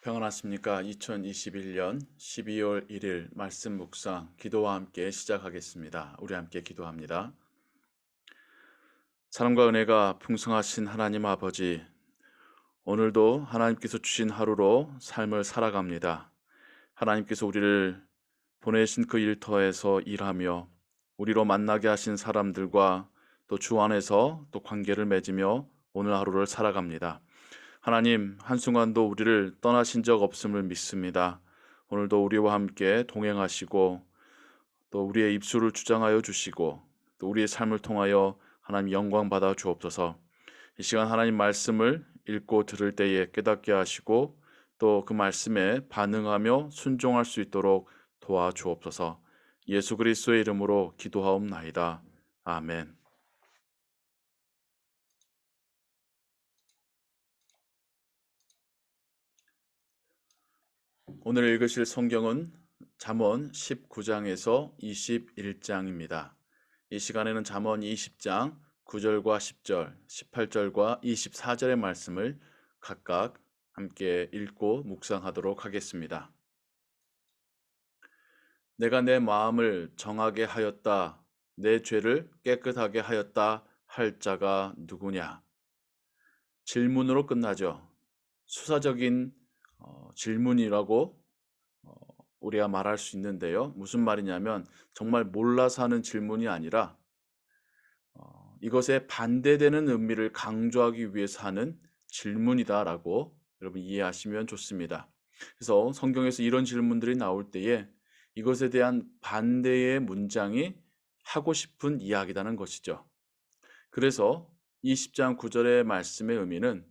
평안하십니까? 2021년 12월 1일 말씀 묵상 기도와 함께 시작하겠습니다. 우리 함께 기도합니다. 사랑과 은혜가 풍성하신 하나님 아버지, 오늘도 하나님께서 주신 하루로 삶을 살아갑니다. 하나님께서 우리를 보내신 그 일터에서 일하며 우리로 만나게 하신 사람들과 또 주 안에서 또 관계를 맺으며 오늘 하루를 살아갑니다. 하나님, 한순간도 우리를 떠나신 적 없음을 믿습니다. 오늘도 우리와 함께 동행하시고 또 우리의 입술을 주장하여 주시고 또 우리의 삶을 통하여 하나님 영광 받아 주옵소서. 이 시간 하나님 말씀을 읽고 들을 때에 깨닫게 하시고 또 그 말씀에 반응하며 순종할 수 있도록 도와주옵소서. 예수 그리스도의 이름으로 기도하옵나이다. 아멘. 오늘 읽으실 성경은 잠언 19장에서 21장입니다. 이 시간에는 잠언 20장 9절과 10절, 18절과 24절의 말씀을 각각 함께 읽고 묵상하도록 하겠습니다. 내가 내 마음을 정하게 하였다. 내 죄를 깨끗하게 하였다. 할 자가 누구냐? 질문으로 끝나죠. 수사적인 어, 질문이라고 어, 우리가 말할 수 있는데요. 무슨 말이냐면 정말 몰라서 하는 질문이 아니라 어, 이것에 반대되는 의미를 강조하기 위해서 하는 질문이다라고 여러분 이해하시면 좋습니다. 그래서 성경에서 이런 질문들이 나올 때에 이것에 대한 반대의 문장이 하고 싶은 이야기라는 것이죠. 그래서 20장 9절의 말씀의 의미는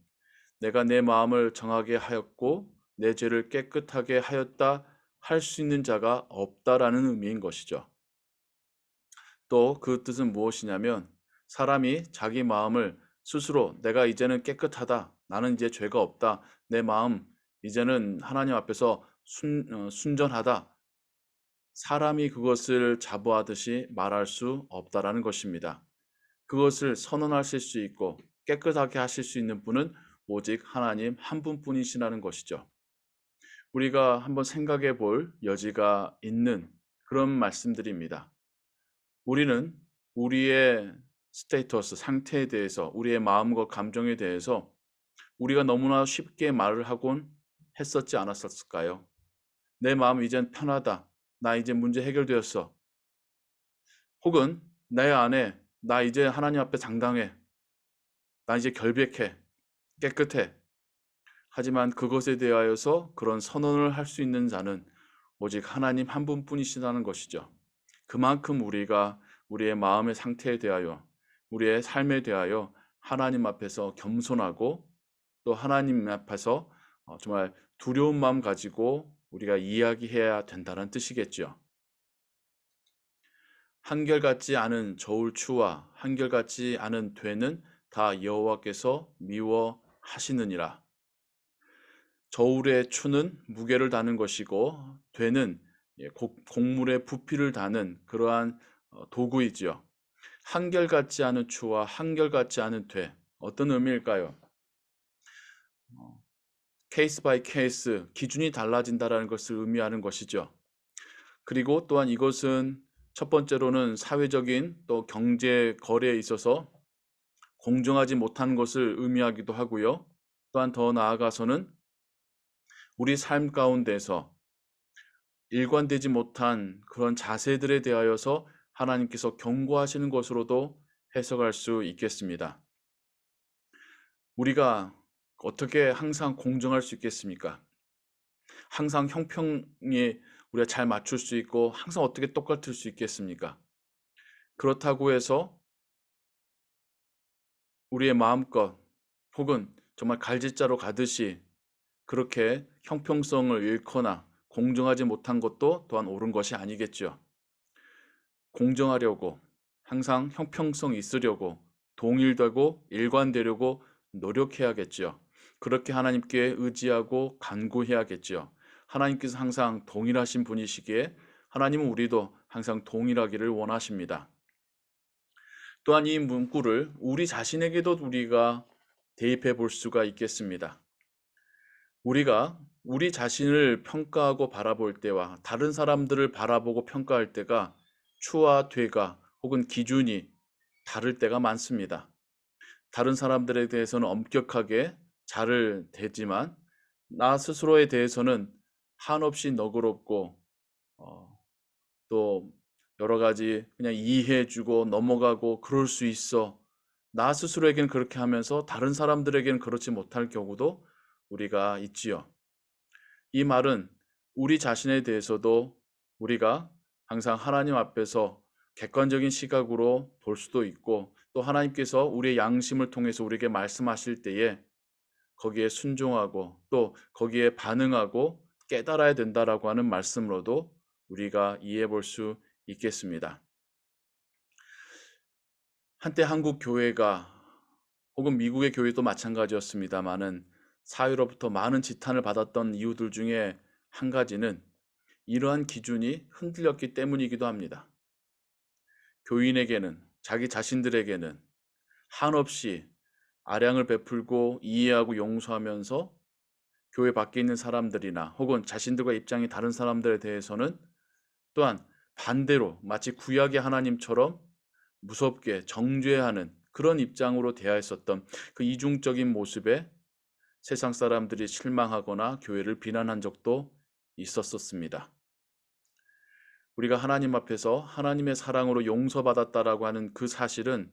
내가 내 마음을 정하게 하였고 내 죄를 깨끗하게 하였다 할 수 있는 자가 없다라는 의미인 것이죠. 또 그 뜻은 무엇이냐면 사람이 자기 마음을 스스로 내가 이제는 깨끗하다. 나는 이제 죄가 없다. 내 마음 이제는 하나님 앞에서 순, 어, 순전하다. 사람이 그것을 자부하듯이 말할 수 없다라는 것입니다. 그것을 선언하실 수 있고 깨끗하게 하실 수 있는 분은 오직 하나님 한 분뿐이시라는 것이죠. 우리가 한번 생각해 볼 여지가 있는 그런 말씀들입니다. 우리는 우리의 스테이터스, 상태에 대해서, 우리의 마음과 감정에 대해서 우리가 너무나 쉽게 말을 하곤 했었지 않았었을까요? 내 마음 이젠 편하다. 나 이제 문제 해결되었어. 혹은 내 안에 나 이제 하나님 앞에 당당해. 나 이제 결백해. 깨끗해. 하지만 그것에 대하여서 그런 선언을 할 수 있는 자는 오직 하나님 한 분뿐이시다는 것이죠. 그만큼 우리가 우리의 마음의 상태에 대하여 우리의 삶에 대하여 하나님 앞에서 겸손하고 또 하나님 앞에서 어, 정말 두려운 마음 가지고 우리가 이야기해야 된다는 뜻이겠죠. 한결같지 않은 저울 추와 한결같지 않은 되는 다 여호와께서 미워하시느니라. 저울의 추는 무게를 다는 것이고 되는 예, 곡물의 부피를 다는 그러한 어, 도구이지요. 한결같지 않은 추와 한결같지 않은 되 어떤 의미일까요? 어, 케이스 바이 케이스 기준이 달라진다라는 것을 의미하는 것이죠. 그리고 또한 이것은 첫 번째로는 사회적인 또 경제 거래에 있어서 공정하지 못한 것을 의미하기도 하고요. 또한 더 나아가서는 우리 삶 가운데서 일관되지 못한 그런 자세들에 대하여서 하나님께서 경고하시는 것으로도 해석할 수 있겠습니다. 우리가 어떻게 항상 공정할 수 있겠습니까? 항상 형평에 우리가 잘 맞출 수 있고 항상 어떻게 똑같을 수 있겠습니까? 그렇다고 해서 우리의 마음껏 혹은 정말 갈짓자로 가듯이 그렇게 형평성을 잃거나 공정하지 못한 것도 또한 옳은 것이 아니겠죠. 공정하려고 항상 형평성 있으려고 동일되고 일관되려고 노력해야겠죠. 그렇게 하나님께 의지하고 간구해야겠죠. 하나님께서 항상 동일하신 분이시기에 하나님은 우리도 항상 동일하기를 원하십니다. 또한 이 문구를 우리 자신에게도 우리가 대입해 볼 수가 있겠습니다. 우리가 우리 자신을 평가하고 바라볼 때와 다른 사람들을 바라보고 평가할 때가 추와 퇴가 혹은 기준이 다를 때가 많습니다. 다른 사람들에 대해서는 엄격하게 잘을 대지만 나 스스로에 대해서는 한없이 너그럽고 어, 또 여러 가지 그냥 이해해 주고 넘어가고 그럴 수 있어. 나 스스로에겐 그렇게 하면서 다른 사람들에겐 그렇지 못할 경우도 우리가 있지요. 이 말은 우리 자신에 대해서도 우리가 항상 하나님 앞에서 객관적인 시각으로 볼 수도 있고 또 하나님께서 우리의 양심을 통해서 우리에게 말씀하실 때에 거기에 순종하고 또 거기에 반응하고 깨달아야 된다라고 하는 말씀으로도 우리가 이해해 볼 수 있겠습니다. 한때 한국 교회가 혹은 미국의 교회도 마찬가지였습니다만은 사회로부터 많은 지탄을 받았던 이유들 중에 한 가지는 이러한 기준이 흔들렸기 때문이기도 합니다. 교인에게는 자기 자신들에게는 한없이 아량을 베풀고 이해하고 용서하면서 교회 밖에 있는 사람들이나 혹은 자신들과 입장이 다른 사람들에 대해서는 또한 반대로 마치 구약의 하나님처럼 무섭게 정죄하는 그런 입장으로 대하였었던 그 이중적인 모습에 세상 사람들이 실망하거나 교회를 비난한 적도 있었었습니다. 우리가 하나님 앞에서 하나님의 사랑으로 용서받았다라고 하는 그 사실은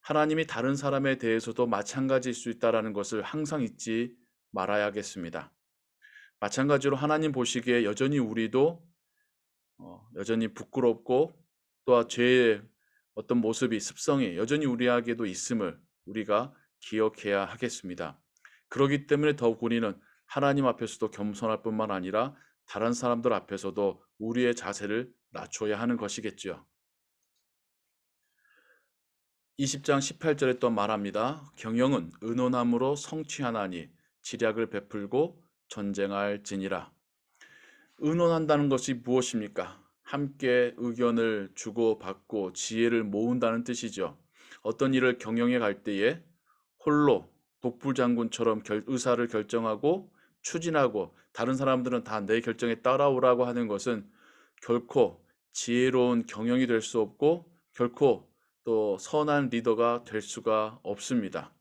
하나님이 다른 사람에 대해서도 마찬가지일 수 있다라는 것을 항상 잊지 말아야겠습니다. 마찬가지로 하나님 보시기에 여전히 우리도 어, 여전히 부끄럽고 또한 죄의 어떤 모습이 습성이 여전히 우리에게도 있음을 우리가 기억해야 하겠습니다. 그러기 때문에 더욱 우리는 하나님 앞에서도 겸손할 뿐만 아니라 다른 사람들 앞에서도 우리의 자세를 낮춰야 하는 것이겠지요. 20장 18절에 또 말합니다. 경영은 은혼함으로 성취하나니 지략을 베풀고 전쟁할지니라. 은혼한다는 것이 무엇입니까? 함께 의견을 주고받고 지혜를 모은다는 뜻이죠. 어떤 일을 경영해 갈 때에 홀로 독불장군처럼 결, 의사를 결정하고 추진하고 다른 사람들은 다 내 결정에 따라오라고 하는 것은 결코 지혜로운 경영이 될 수 없고 결코 또 선한 리더가 될 수가 없습니다.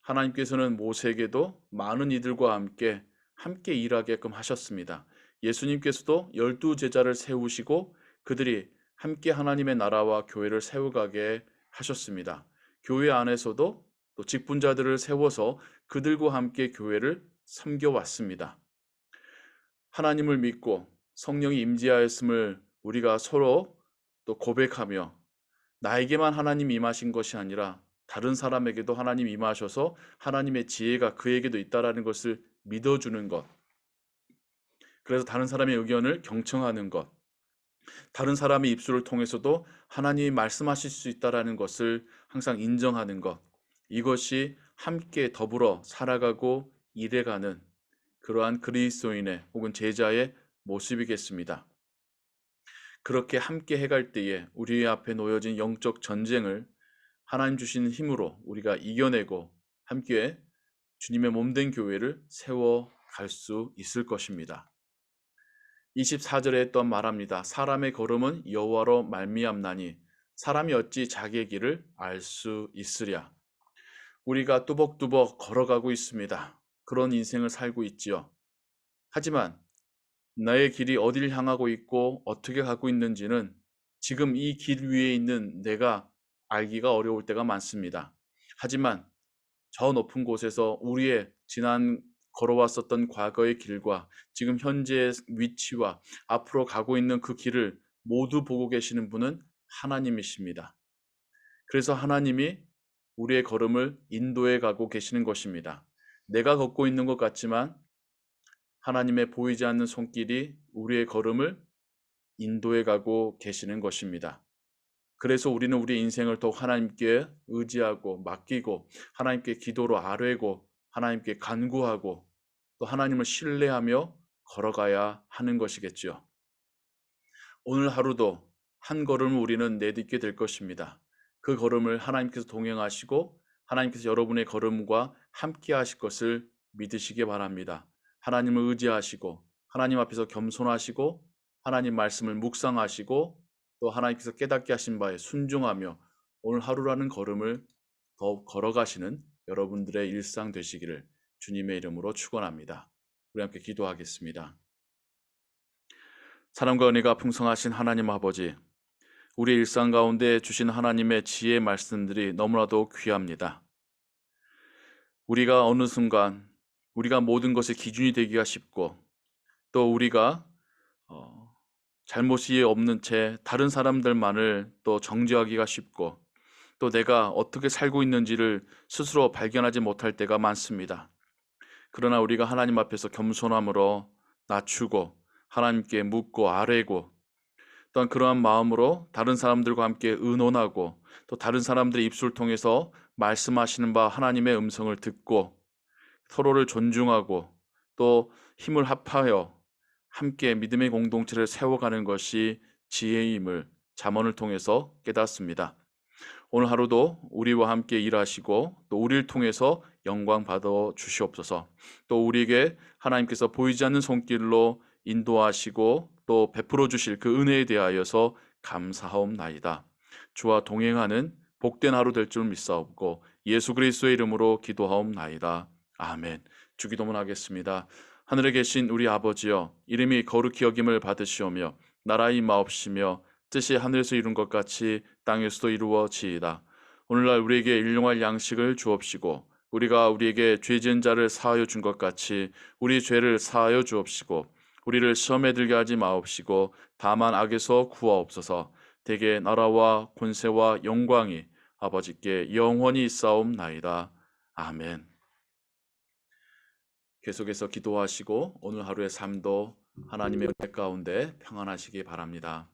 하나님께서는 모세에게도 많은 이들과 함께 함께 일하게끔 하셨습니다. 예수님께서도 열두 제자를 세우시고 그들이 함께 하나님의 나라와 교회를 세워가게 하셨습니다. 교회 안에서도 또 직분자들을 세워서 그들과 함께 교회를 섬겨 왔습니다. 하나님을 믿고 성령이 임재하였음을 우리가 서로 또 고백하며 나에게만 하나님 임하신 것이 아니라 다른 사람에게도 하나님 임하셔서 하나님의 지혜가 그에게도 있다라는 것을 믿어주는 것. 그래서 다른 사람의 의견을 경청하는 것. 다른 사람의 입술을 통해서도 하나님이 말씀하실 수 있다라는 것을 항상 인정하는 것. 이것이 함께 더불어 살아가고 일해가는 그러한 그리스도인의 혹은 제자의 모습이겠습니다. 그렇게 함께 해갈 때에 우리 앞에 놓여진 영적 전쟁을 하나님 주시는 힘으로 우리가 이겨내고 함께 주님의 몸된 교회를 세워 갈 수 있을 것입니다. 24절에 또 말합니다. 사람의 걸음은 여호와로 말미암나니 사람이 어찌 자기의 길을 알 수 있으랴. 우리가 뚜벅뚜벅 걸어가고 있습니다. 그런 인생을 살고 있지요. 하지만 나의 길이 어디를 향하고 있고 어떻게 가고 있는지는 지금 이 길 위에 있는 내가 알기가 어려울 때가 많습니다. 하지만 저 높은 곳에서 우리의 지난 걸어왔었던 과거의 길과 지금 현재의 위치와 앞으로 가고 있는 그 길을 모두 보고 계시는 분은 하나님이십니다. 그래서 하나님이 우리의 걸음을 인도해 가고 계시는 것입니다. 내가 걷고 있는 것 같지만 하나님의 보이지 않는 손길이 우리의 걸음을 인도해 가고 계시는 것입니다. 그래서 우리는 우리 인생을 더욱 하나님께 의지하고 맡기고 하나님께 기도로 아뢰고 하나님께 간구하고 또 하나님을 신뢰하며 걸어가야 하는 것이겠죠. 오늘 하루도 한 걸음을 우리는 내딛게 될 것입니다. 그 걸음을 하나님께서 동행하시고 하나님께서 여러분의 걸음과 함께 하실 것을 믿으시기 바랍니다. 하나님을 의지하시고 하나님 앞에서 겸손하시고 하나님 말씀을 묵상하시고 또 하나님께서 깨닫게 하신 바에 순종하며 오늘 하루라는 걸음을 더욱 걸어가시는 여러분들의 일상 되시기를 주님의 이름으로 축원합니다. 우리 함께 기도하겠습니다. 사랑과 은혜가 풍성하신 하나님 아버지, 우리 일상 가운데 주신 하나님의 지혜 말씀들이 너무나도 귀합니다. 우리가 어느 순간 우리가 모든 것의 기준이 되기가 쉽고 또 우리가 어, 잘못이 없는 채 다른 사람들만을 또 정죄하기가 쉽고 또 내가 어떻게 살고 있는지를 스스로 발견하지 못할 때가 많습니다. 그러나 우리가 하나님 앞에서 겸손함으로 낮추고 하나님께 묻고 아뢰고 또한 그러한 마음으로 다른 사람들과 함께 의논하고 또 다른 사람들의 입술을 통해서 말씀하시는 바 하나님의 음성을 듣고 서로를 존중하고 또 힘을 합하여 함께 믿음의 공동체를 세워가는 것이 지혜임을 잠언을 통해서 깨닫습니다. 오늘 하루도 우리와 함께 일하시고 또 우리를 통해서 영광 받아 주시옵소서. 또 우리에게 하나님께서 보이지 않는 손길로 인도하시고 또 베풀어 주실 그 은혜에 대하여서 감사하옵나이다. 주와 동행하는 복된 하루 될 줄 믿사옵고 예수 그리스도의 이름으로 기도하옵나이다. 아멘. 주기도문 하겠습니다. 하늘에 계신 우리 아버지여 이름이 거룩히 여김을 받으시오며 나라의 마옵시며 뜻이 하늘에서 이룬 것 같이 땅에서도 이루어지이다. 오늘날 우리에게 일용할 양식을 주옵시고 우리가 우리에게 죄 지은 자를 사하여 준 것 같이 우리 죄를 사하여 주옵시고 우리를 시험에 들게 하지 마옵시고 다만 악에서 구하옵소서 대개 나라와 권세와 영광이 아버지께 영원히 있사옵나이다. 아멘. 계속해서 기도하시고 오늘 하루의 삶도 하나님의 은혜 가운데 평안하시기 바랍니다.